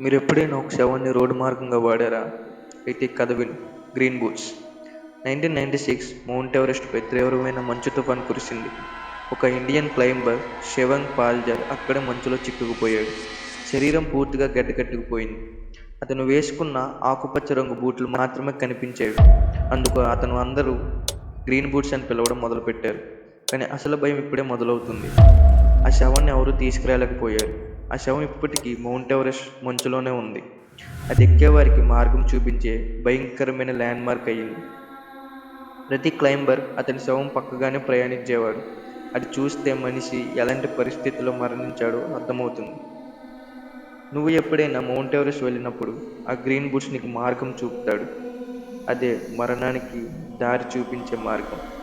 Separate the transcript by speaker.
Speaker 1: మీరు ఎప్పుడైనా ఒక శవాన్ని రోడ్డు మార్గంగా వాడారా? అయితే కథ విను. Green boots nineteen ninety six mount ఎవరెస్ట్పై తీవ్రమైన మంచు తుఫాన్ కురిసింది. ఒక ఇండియన్ క్లైంబర్ శివంగ్ పాల్జర్ అక్కడే మంచులో చిక్కుకుపోయాడు. శరీరం పూర్తిగా గడ్డకట్టుకుపోయింది. అతను వేసుకున్న ఆకుపచ్చ రంగు బూట్లు మాత్రమే కనిపించేవి. అందుకు అతను అందరూ గ్రీన్ బూట్స్ అని పిలవడం మొదలుపెట్టారు. కానీ అసలు భయం ఇప్పుడే మొదలవుతుంది. ఆ శవాన్ని ఎవరు తీసుకురాలేకపోయారు. ఆ శవం ఇప్పటికీ మౌంట్ ఎవరెస్ట్ మంచులోనే ఉంది. అది ఎక్కేవారికి మార్గం చూపించే భయంకరమైన ల్యాండ్ మార్క్ అయ్యింది. ప్రతి క్లైంబర్ అతని శవం పక్కగానే ప్రయాణించేవాడు. అది చూస్తే మనిషి ఎలాంటి పరిస్థితుల్లో మరణించాడో అర్థమవుతుంది. నువ్వు ఎప్పుడైనా మౌంట్ ఎవరెస్ట్ వెళ్ళినప్పుడు ఆ గ్రీన్ బుట్స్ నీకు మార్గం చూపుతాడు. అదే మరణానికి దారి చూపించే మార్గం.